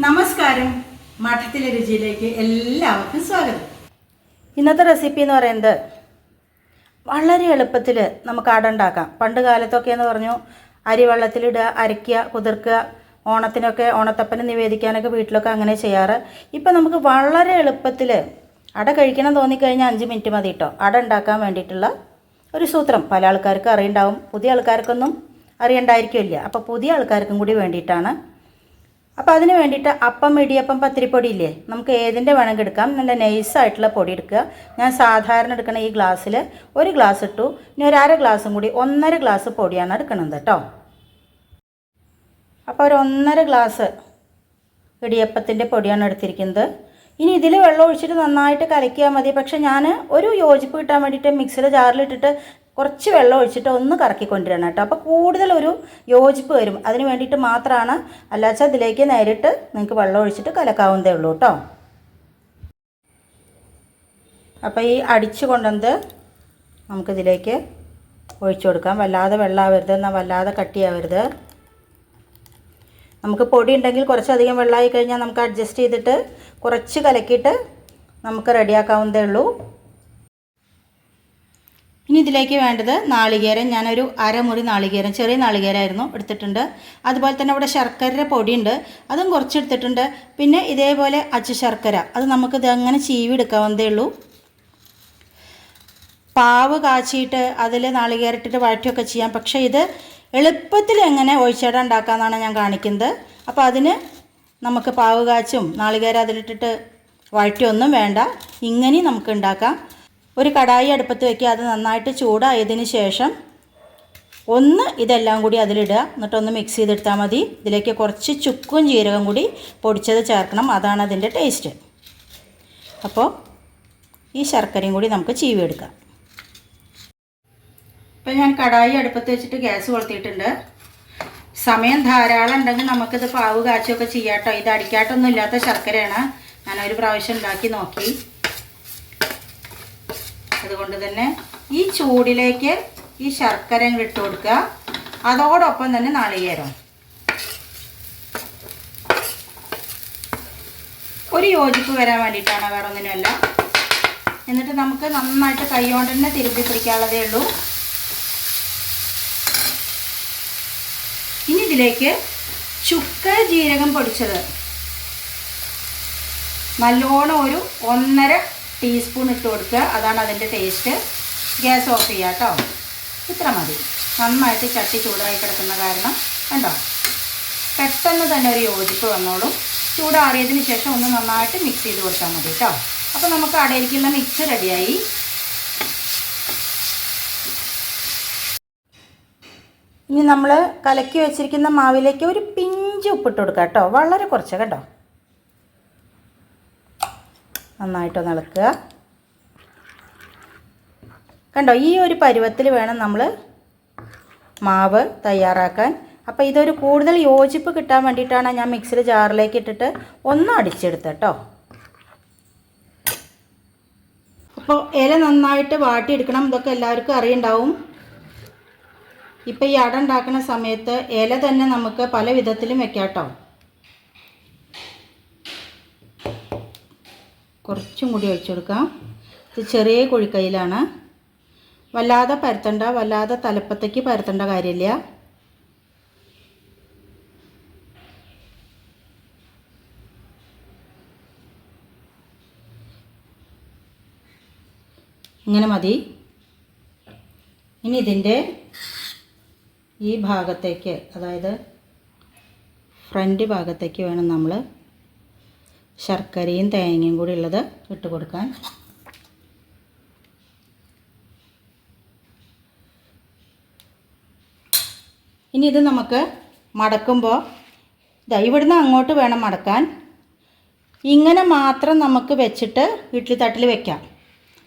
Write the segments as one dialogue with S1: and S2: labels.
S1: നമസ്കാരം. മഠത്തിലെ രുചിയിലേക്ക് എല്ലാവർക്കും സ്വാഗതം.
S2: ഇന്നത്തെ റെസിപ്പി എന്ന് പറയുന്നത് വളരെ എളുപ്പത്തിൽ നമുക്ക് അട ഉണ്ടാക്കാം. പണ്ട് കാലത്തൊക്കെ എന്ന് പറഞ്ഞു അരി വെള്ളത്തിലിടുക അരയ്ക്കുക കുതിർക്കുക ഓണത്തിനൊക്കെ ഓണത്തപ്പന് നിവേദിക്കാനൊക്കെ വീട്ടിലൊക്കെ അങ്ങനെ ചെയ്യാറ്. ഇപ്പം നമുക്ക് വളരെ എളുപ്പത്തിൽ അട കഴിക്കണം തോന്നിക്കഴിഞ്ഞാൽ അഞ്ച് മിനിറ്റ് മതി കേട്ടോ അട ഉണ്ടാക്കാൻ വേണ്ടിയിട്ടുള്ള ഒരു സൂത്രം. പല ആൾക്കാർക്കും അറിയണ്ടാവും. പുതിയ ആൾക്കാർക്കൊന്നും അറിയണ്ടായിരിക്കില്ല അപ്പോൾ പുതിയ ആൾക്കാർക്കും കൂടി വേണ്ടിയിട്ടാണ് അപ്പോൾ അതിന് വേണ്ടിയിട്ട് അപ്പം ഇടിയപ്പം പത്തിരിപ്പൊടി ഇല്ലേ? നമുക്ക് ഏതിന്റെ വേണമെങ്കിൽ എടുക്കാം. നല്ല നൈസായിട്ടുള്ള പൊടി എടുക്കുക. ഞാൻ സാധാരണ എടുക്കുന്ന ഈ ഗ്ലാസ്സിൽ ഒരു ഗ്ലാസ് ഇട്ടു. ഇനി ഒരു അര ഗ്ലാസും കൂടി ഒന്നര ഗ്ലാസ് പൊടിയാണ് എടുക്കുന്നത് കേട്ടോ. അപ്പോൾ ഒരു ഒന്നര ഗ്ലാസ് ഇടിയപ്പത്തിന്റെ പൊടിയാണ് എടുത്തിരിക്കുന്നത്. ഇനി ഇതിൽ വെള്ളം ഒഴിച്ചിട്ട് നന്നായിട്ട് കലക്കിയാൽ മതി. പക്ഷെ ഞാൻ ഒരു യോജിപ്പ് കിട്ടാൻ വേണ്ടിയിട്ട് മിക്സിയുടെ ജാറിലിട്ടിട്ട് കുറച്ച് വെള്ളം ഒഴിച്ചിട്ട് ഒന്ന് കറക്കിക്കൊണ്ടിരണം കേട്ടോ. അപ്പോൾ കൂടുതൽ ഒരു യോജിപ്പ് വരും. അതിന് വേണ്ടിയിട്ട് മാത്രമാണ് അല്ലാച്ച ഇതിലേക്ക് നേരിട്ട് നിങ്ങൾക്ക് വെള്ളം ഒഴിച്ചിട്ട് കലക്കാവുന്നതേ ഉള്ളൂ കേട്ടോ. അപ്പോൾ ഈ അടിച്ചു കൊണ്ടുവന്നത് നമുക്കിതിലേക്ക് ഒഴിച്ചു കൊടുക്കാം. വല്ലാതെ വെള്ളമാവരുത് എന്നാൽ വല്ലാതെ കട്ടിയാവരുത്. നമുക്ക് പൊടി ഉണ്ടെങ്കിൽ കുറച്ചധികം വെള്ളമായി കഴിഞ്ഞാൽ നമുക്ക് അഡ്ജസ്റ്റ് ചെയ്തിട്ട് കുറച്ച് കലക്കിയിട്ട് നമുക്ക് റെഡിയാക്കാവുന്നതേ ഉള്ളൂ. ഇനി ഇതിലേക്ക് വേണ്ടത് നാളികേരം. ഞാനൊരു അരമുറി നാളികേരം ചെറിയ നാളികേരമായിരുന്നു എടുത്തിട്ടുണ്ട്. അതുപോലെ തന്നെ ഇവിടെ ശർക്കര പൊടിയുണ്ട്. അതും കുറച്ച് എടുത്തിട്ടുണ്ട് പിന്നെ ഇതേപോലെ അച്ച ശർക്കര. അത് നമുക്കിത് അങ്ങനെ ചീവി എടുക്കാവുന്നതേ ഉള്ളൂ. പാവ് കാച്ചിയിട്ട് അതിൽ നാളികേരട്ടിട്ട് വഴറ്റുകയൊക്കെ ചെയ്യാം. പക്ഷേ ഇത് എളുപ്പത്തിൽ എങ്ങനെ ഒഴിച്ചട ഉണ്ടാക്കാമെന്നാണ് ഞാൻ കാണിക്കുന്നത്. അപ്പോൾ അതിന് നമുക്ക് പാവ് കാച്ചും നാളികേരം അതിലിട്ടിട്ട് വഴറ്റിയൊന്നും വേണ്ട. ഇങ്ങനെയും നമുക്ക് ഉണ്ടാക്കാം. ഒരു കടായി അടുപ്പത്ത് വെക്കുക. അത് നന്നായിട്ട് ചൂടായതിന് ശേഷം ഒന്ന് ഇതെല്ലാം കൂടി അതിലിടുക. എന്നിട്ടൊന്ന് മിക്സ് ചെയ്തെടുത്താൽ മതി. ഇതിലേക്ക് കുറച്ച് ചുക്കും ജീരകം കൂടി പൊടിച്ചത് ചേർക്കണം. അതാണ് അതിന്റെ ടേസ്റ്റ് അപ്പോൾ ഈ ശർക്കരയും കൂടി നമുക്ക് ചീവി എടുക്കാം ഇപ്പം ഞാൻ കടായി അടുപ്പത്ത് വെച്ചിട്ട് ഗ്യാസ് കൊളുത്തിയിട്ടുണ്ട്. സമയം ധാരാളം ഉണ്ടെങ്കിൽ നമുക്കിത് പാവ് കാച്ചുമൊക്കെ ചെയ്യാട്ടോ ഇത് അടിക്കാട്ടൊന്നും ഇല്ലാത്ത ശർക്കരയാണ്. ഞാനൊരു പ്രാവശ്യം ഉണ്ടാക്കി നോക്കി. അതുകൊണ്ട് തന്നെ ഈ ചൂടിലേക്ക് ഈ ശർക്കര ഇട്ട് കൊടുക്കുക. അതോടൊപ്പം തന്നെ നാളികേരം ഒരു യോജിപ്പ് വരാൻ വേണ്ടിയിട്ടാണ് വേറെ ഒന്നിനുമല്ല എന്നിട്ട് നമുക്ക് നന്നായിട്ട് കൈകൊണ്ട് തന്നെ തിരുമ്പി പിടിക്കാനുള്ളതേ ഉള്ളൂ. ഇനി ഇതിലേക്ക് ചുക്ക ജീരകം പൊടിച്ചത്. നല്ലോണം ഒരു ഒന്നര ടീസ്പൂൺ ഇട്ട് കൊടുക്കുക. അതാണ് അതിന്റെ ടേസ്റ്റ് ഗ്യാസ് ഓഫ് ചെയ്യുക കേട്ടോ ഇത്ര മതി. നന്നായിട്ട് ചട്ടി ചൂടായി കിടക്കുന്ന കാരണം കണ്ടോ? പെട്ടെന്ന് തന്നെ ഒരു യോജിപ്പ് വന്നോളും. ചൂടാറിയതിന് ശേഷം ഒന്ന് നന്നായിട്ട് മിക്സ് ചെയ്ത് കൊടുത്താൽ മതി കേട്ടോ അപ്പോൾ നമുക്ക് അടയിരിക്കുന്ന മിക്സ് റെഡിയായി. ഇനി നമ്മൾ കലക്കി വെച്ചിരിക്കുന്ന മാവിലേക്ക് ഒരു പിഞ്ച് ഉപ്പിട്ട് കൊടുക്കാം കേട്ടോ വളരെ കുറച്ച് കേട്ടോ നന്നായിട്ടൊന്ന് ഇളക്കുക. കണ്ടോ ഈ ഒരു പരുവത്തിൽ വേണം നമ്മൾ മാവ് തയ്യാറാക്കാൻ. അപ്പോൾ ഇതൊരു കൂടുതൽ യോജിപ്പ് കിട്ടാൻ വേണ്ടിയിട്ടാണ് ഞാൻ മിക്സിൽ ജാറിലേക്ക് ഇട്ടിട്ട് ഒന്ന് അടിച്ചെടുത്തത് കേട്ടോ അപ്പോൾ ഇല നന്നായിട്ട് വാട്ടിയെടുക്കണം ഇതൊക്കെ എല്ലാവർക്കും അറിയുണ്ടാവും. ഇപ്പം ഈ അട ഉണ്ടാക്കുന്ന സമയത്ത് ഇല തന്നെ നമുക്ക് പല വിധത്തിലും വെക്കാം കേട്ടോ കുറച്ചും കൂടി ഒഴിച്ചു കൊടുക്കാം ഇത് ചെറിയ കുഴിക്കൈയിലാണ്. വല്ലാതെ പരത്തണ്ട വല്ലാതെ തലപ്പത്തേക്ക് പരത്തേണ്ട കാര്യമില്ല. ഇങ്ങനെ മതി. ഇനി ഇതിന്റെ ഈ ഭാഗത്തേക്ക് അതായത് ഫ്രണ്ട് ഭാഗത്തേക്ക് വേണം നമ്മൾ ശർക്കരയും തേങ്ങയും കൂടി ഉള്ളത് ഇട്ട് കൊടുക്കാൻ ഇനി ഇത് നമുക്ക് മടക്കുമ്പോൾ ഇതാ ഇവിടുന്ന് അങ്ങോട്ട് വേണം മടക്കാൻ. ഇങ്ങനെ മാത്രം നമുക്ക് വെച്ചിട്ട് വീട്ടിൽ തട്ടിൽ വെക്കാം.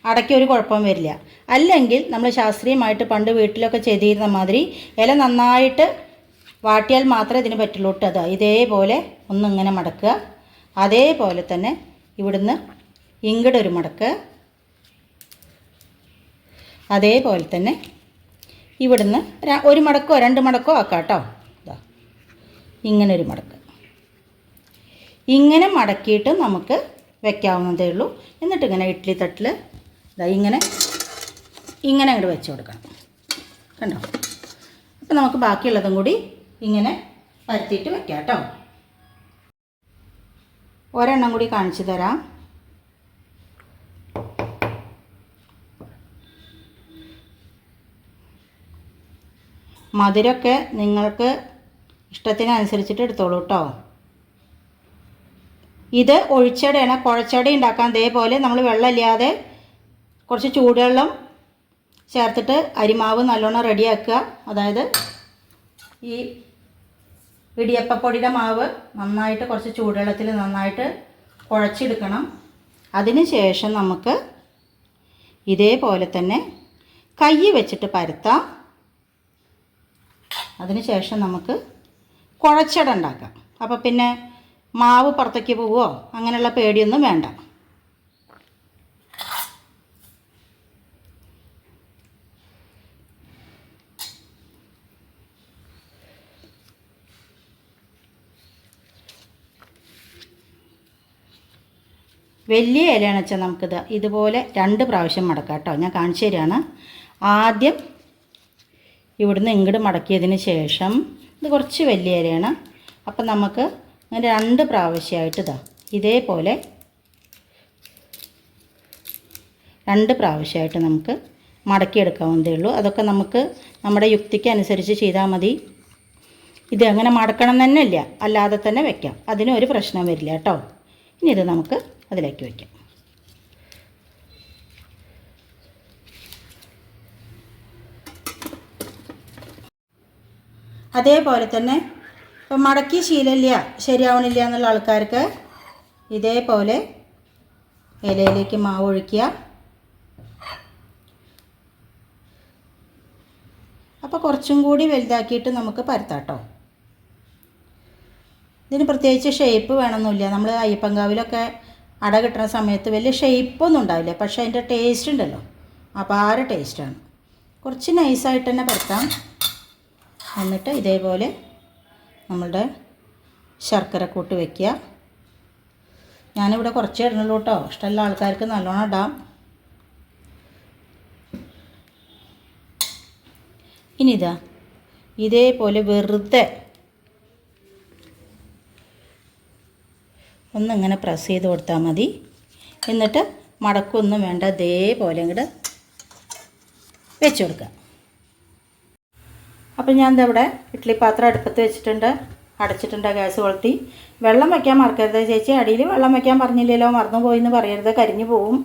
S2: അടയ്ക്ക് ഒരു കുഴപ്പം വരില്ല. അല്ലെങ്കിൽ നമ്മൾ ശാസ്ത്രീയമായിട്ട് പണ്ട് വീട്ടിലൊക്കെ ചെയ്തിരുന്ന മാതിരി ഇല നന്നായിട്ട് വാട്ടിയാൽ മാത്രമേ ഇതിന് പറ്റുള്ളൂ കേട്ടോ. ഇതേപോലെ ഒന്നിങ്ങനെ മടക്കുക. അതേപോലെ തന്നെ ഇവിടുന്ന് ഇങ്ങടെ ഒരു മടക്ക്. അതേപോലെ തന്നെ ഇവിടുന്ന് ഒരു മടക്കോ രണ്ട് മടക്കോ ആക്കാം കേട്ടോ. ഇതാ ഇങ്ങനെ ഒരു മടക്ക്. ഇങ്ങനെ മടക്കിയിട്ട് നമുക്ക് വെക്കാവുന്നതേ ഉള്ളൂ. എന്നിട്ട് ഇങ്ങനെ ഇഡ്ഡലി തട്ടിൽ ഇതാ ഇങ്ങനെ ഇങ്ങനെ അങ്ങോട്ട് വെച്ച് കൊടുക്കണം. കണ്ടോ? അപ്പോൾ നമുക്ക് ബാക്കിയുള്ളതും കൂടി ഇങ്ങനെ പരത്തിയിട്ട് വെക്കാം കേട്ടോ. ഒരെണ്ണം കൂടി കാണിച്ചു തരാം. മധുരമൊക്കെ നിങ്ങൾക്ക് ഇഷ്ടത്തിനനുസരിച്ചിട്ട് എടുത്തോളൂ കേട്ടോ ഇത് ഒഴിച്ചടയാണ്. കുഴച്ചട ഉണ്ടാക്കാൻ ഇതേപോലെ നമ്മൾ വെള്ളമില്ലാതെ കുറച്ച് ചൂടുവെള്ളം ചേർത്തിട്ട് അരിമാവ് നല്ലോണം റെഡിയാക്കുക അതായത് ഈ ഇടിയപ്പപ്പൊടിയുടെ മാവ് നന്നായിട്ട് കുറച്ച് ചൂടുവെള്ളത്തിൽ നന്നായിട്ട് കുഴച്ചെടുക്കണം. അതിന് ശേഷം നമുക്ക് ഇതേപോലെ തന്നെ കൈ വെച്ചിട്ട് പരത്താം. അതിന് ശേഷം നമുക്ക് കുഴച്ചട ഉണ്ടാക്കാം. അപ്പോൾ പിന്നെ മാവ് പുറത്തേക്ക് പോവുമോ അങ്ങനെയുള്ള പേടിയൊന്നും വേണ്ട. വലിയ ഇലയാണ് വെച്ചാൽ നമുക്കിത്. ഇതുപോലെ രണ്ട് പ്രാവശ്യം മടക്കാം കേട്ടോ. ഞാൻ കാണിച്ചു തരികയാണ്. ആദ്യം ഇവിടുന്ന് ഇങ്ങോട്ട് മടക്കിയതിന് ശേഷം ഇത് കുറച്ച് വലിയ ഇലയാണ്. അപ്പം നമുക്ക് അങ്ങനെ രണ്ട് പ്രാവശ്യമായിട്ട് ഇതാ ഇതേപോലെ രണ്ട് പ്രാവശ്യമായിട്ട് നമുക്ക് മടക്കിയെടുക്കാവുന്നതേ ഉള്ളൂ. അതൊക്കെ നമുക്ക് നമ്മുടെ യുക്തിക്ക് അനുസരിച്ച് ചെയ്താൽ മതി. ഇത് അങ്ങനെ മടക്കണം തന്നെ ഇല്ല അല്ലാതെ തന്നെ വെക്കാം. അതിനൊരു പ്രശ്നം വരില്ല കേട്ടോ. ഇനി ഇത് നമുക്ക് അതിലേക്ക് വയ്ക്കാം. അതേപോലെ തന്നെ ഇപ്പം മടക്കി ശീലമില്ല ശരിയാവണില്ല എന്നുള്ള ആൾക്കാർക്ക് ഇതേപോലെ ഇലയിലേക്ക് മാവ് ഒഴിക്കുക. അപ്പോൾ കുറച്ചും കൂടി വലുതാക്കിയിട്ട് നമുക്ക് പരത്താട്ടോ ഇതിന് പ്രത്യേകിച്ച് ഷേപ്പ് വേണമെന്നില്ല നമ്മൾ അയ്യപ്പങ്കാവിലൊക്കെ അട കിട്ടുന്ന സമയത്ത് വലിയ ഷേപ്പൊന്നും ഉണ്ടാവില്ല. പക്ഷേ അതിന്റെ ടേസ്റ്റ് ഉണ്ടല്ലോ. അപാര ടേസ്റ്റാണ് കുറച്ച് നൈസായിട്ട് തന്നെ പരത്താം. എന്നിട്ട് ഇതേപോലെ നമ്മളുടെ ശർക്കര കൂട്ട് വയ്ക്കുക ഞാനിവിടെ കുറച്ച് ഇടണുള്ളൂ കേട്ടോ ഇഷ്ടമുള്ള ആൾക്കാർക്ക് നല്ലോണം ഇടാം. ഇനി ഇതാ ഇതേപോലെ വെറുതെ ഒന്നിങ്ങനെ പ്രസ് ചെയ്ത് കൊടുത്താൽ മതി. എന്നിട്ട് മടക്കൊന്നും വേണ്ട ഇതേപോലെ ഇങ്ങോട്ട് വെച്ച് കൊടുക്കുക. അപ്പോൾ ഞാൻ ഇതവിടെ ഇഡ്ഡലി പാത്രം അടുപ്പത്ത് വെച്ചിട്ടുണ്ട്. അടച്ചിട്ടുണ്ട് ഗ്യാസ് കൊളുത്തി. വെള്ളം വയ്ക്കാൻ മറക്കരുത് ചേച്ചി. അടിയിൽ വെള്ളം വയ്ക്കാൻ പറഞ്ഞില്ലല്ലോ മറന്നു പോയി എന്ന് പറയരുത്. കരിഞ്ഞു പോവും.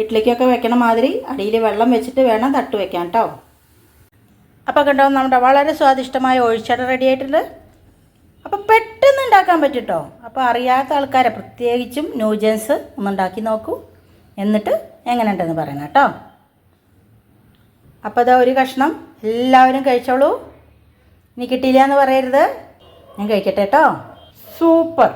S2: ഇഡ്ഡലിക്കൊക്കെ വെക്കണ മാതിരി അടിയിൽ വെള്ളം വെച്ചിട്ട് വേണം തട്ട് വെക്കാൻ കേട്ടോ അപ്പോൾ കണ്ടോ നമ്മുടെ വളരെ സ്വാദിഷ്ടമായ ഒഴിച്ചട റെഡി ആയിട്ടുണ്ട്. അപ്പോൾ പെട്ടെന്ന് ഉണ്ടാക്കാൻ പറ്റും കേട്ടോ അപ്പോൾ അറിയാത്ത ആൾക്കാരെ പ്രത്യേകിച്ചും ന്യൂജൻസ് ഒന്ന് ഉണ്ടാക്കി നോക്കൂ. എന്നിട്ട് എങ്ങനെ ഉണ്ടെന്ന് പറയണം കേട്ടോ. അപ്പോൾ അതാ ഒരു കഷ്ണം. എല്ലാവരും കഴിച്ചോളൂ. ഇനി കിട്ടിയില്ല എന്ന് പറയരുത്. ഞാൻ കഴിക്കട്ടെ കേട്ടോ. സൂപ്പർ.